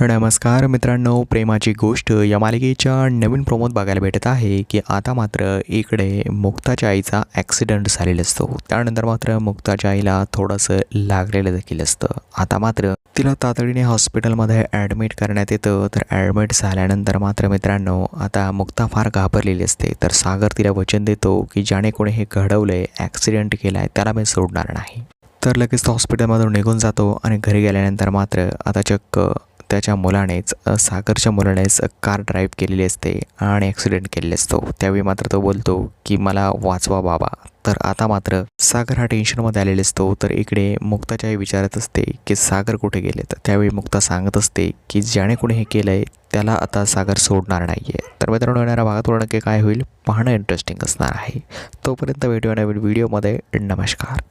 नमस्कार मित्रांनो प्रेमाची गोष्ट या मालिकेच्या नवीन प्रोमोत बघायला भेटत आहे की आता मात्र इकडे मुक्ताच्या आईचा ॲक्सिडंट झालेला असतो. त्यानंतर मात्र मुक्ताच्या आईला थोडंसं लागलेलं देखील असतं. आता मात्र तिला तातडीने हॉस्पिटलमध्ये ॲडमिट करण्यात येतं. तर ॲडमिट झाल्यानंतर मात्र मित्रांनो आता मुक्ता फार घाबरलेली असते. तर सागर तिला वचन देतो की ज्याने कोणी हे घडवलं आहे ॲक्सिडेंट केला आहे त्याला मी सोडणार नाही. तर लगेच तो हॉस्पिटलमधून निघून जातो आणि घरी गेल्यानंतर मात्र आता चक्क त्याच्या मुलानेच सागरच्या मुलानेच कार ड्राईव्ह केलेली असते आणि ॲक्सिडेंट केलेले असतो. त्यावेळी मात्र तो बोलतो की मला वाचवा बाबा. तर आता मात्र सागर हा टेन्शनमध्ये आलेला असतो. तर इकडे मुक्ताच्याही विचारत असते की सागर कुठे गेले? तर त्यावेळी मुक्ता सांगत असते की ज्याने कुणी हे केलं आहे त्याला आता सागर सोडणार नाही आहे तर मित्रांनो येणाऱ्या भागातून नक्की काय होईल पाहणं इंटरेस्टिंग असणार आहे. तोपर्यंत भेटूया नवीन व्हिडिओमध्ये नमस्कार.